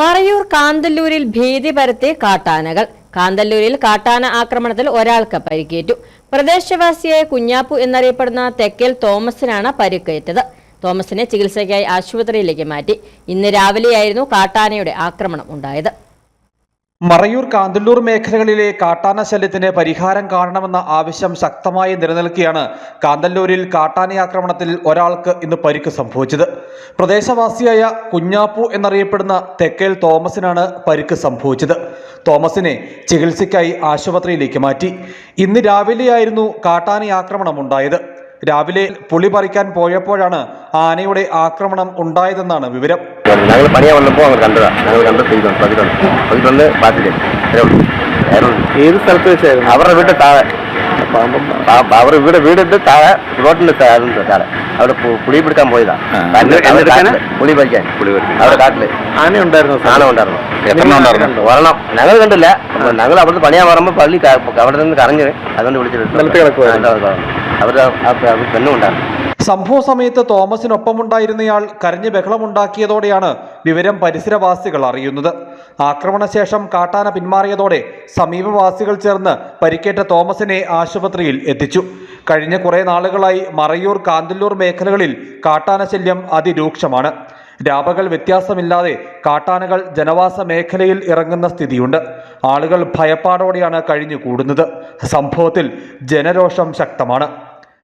മറയൂർ കാന്തല്ലൂരിൽ ഭീതി പരത്തി കാട്ടാനകൾ. കാന്തല്ലൂരിൽ കാട്ടാന ആക്രമണത്തിൽ ഒരാൾക്ക് പരിക്കേറ്റു. പ്രദേശവാസിയായ കുഞ്ഞാപ്പു എന്നറിയപ്പെടുന്ന തെക്കൽ തോമസിനാണ് പരിക്കേറ്റത്. തോമസിനെ ചികിത്സയ്ക്കായി ആശുപത്രിയിലേക്ക് മാറ്റി. ഇന്ന് രാവിലെയായിരുന്നു കാട്ടാനയുടെ ആക്രമണം ഉണ്ടായത്. മറയൂർ കാന്തല്ലൂർ മേഖലകളിലെ കാട്ടാന ശല്യത്തിന് പരിഹാരം കാണണമെന്ന ആവശ്യം ശക്തമായി നിലനിൽക്കുകയാണ് കാന്തല്ലൂരിൽ കാട്ടാനയാക്രമണത്തിൽ ഒരാൾക്ക് ഇന്ന് പരിക്ക് സംഭവിച്ചത്. പ്രദേശവാസിയായ കുഞ്ഞാപ്പു എന്നറിയപ്പെടുന്ന തെക്കേൽ തോമസിനാണ് പരിക്ക് സംഭവിച്ചത്. തോമസിനെ ചികിത്സയ്ക്കായി ആശുപത്രിയിലേക്ക് മാറ്റി. ഇന്ന് രാവിലെയായിരുന്നു കാട്ടാനയാക്രമണം ഉണ്ടായത്. രാവിലെ പുളി പറിക്കാൻ പോയപ്പോഴാണ് ആനയുടെ ആക്രമണം ഉണ്ടായതെന്നാണ് വിവരം. ഞങ്ങൾ പണിയാ വന്നപ്പോൾ അവർ കണ്ടതാ. ഞങ്ങൾ കണ്ട്. ഏത് സ്ഥലത്ത് വെച്ചായിരുന്നു? അവരുടെ വീട്ടിൽ താഴെ. ആ- അവരുടെ വീട് വീടിന്റെ താഴെ റോഡിന്റെ താഴെ താഴെ അവിടെ പു- പുളി പിടിക്കാൻ പോയതാ കാട്ടില് എന്ത് എടുക്കാനാ? കാട്ടില് പുളി പറിക്കാൻ അവിടെ കാട്ടില് ആന ഉണ്ടായിരുന്നു ആന ഉണ്ടായിരുന്നു എത്രണ്ണം ഉണ്ടായിരുന്നു? ഒരെണ്ണം ഞങ്ങൾ കണ്ടില്ല അപ്പൊ ഞങ്ങൾ അവിടുന്ന് പണിയാൻ പറയുമ്പോൾ പള്ളി ക- അവിടെ നിന്ന് കറങ്ങി അതുകൊണ്ട് വിളിച്ചിട്ട് നിലത്ത് കിടക്കുവായിരുന്നു. അവരുടെ ആ പെണ്ണും ഉണ്ടായിരുന്നു സംഭവ സമയത്ത് തോമസിനൊപ്പമുണ്ടായിരുന്നയാൾ കരഞ്ഞ് ബഹളമുണ്ടാക്കിയതോടെയാണ് വിവരം പരിസരവാസികൾ അറിയുന്നത്. ആക്രമണശേഷം കാട്ടാന പിന്മാറിയതോടെ സമീപവാസികൾ ചേർന്ന് പരിക്കേറ്റ തോമസിനെ ആശുപത്രിയിൽ എത്തിച്ചു. കഴിഞ്ഞ കുറേ നാളുകളായി മറയൂർ കാന്തല്ലൂർ മേഖലകളിൽ കാട്ടാന ശല്യം അതിരൂക്ഷമാണ്. രാപകൽ വ്യത്യാസമില്ലാതെ കാട്ടാനകൾ ജനവാസ മേഖലയിൽ ഇറങ്ങുന്ന സ്ഥിതിയുണ്ട്. ആളുകൾ ഭയപ്പാടോടെയാണ് കഴിഞ്ഞു കൂടുന്നത് സംഭവത്തിൽ ജനരോഷം ശക്തമാണ്.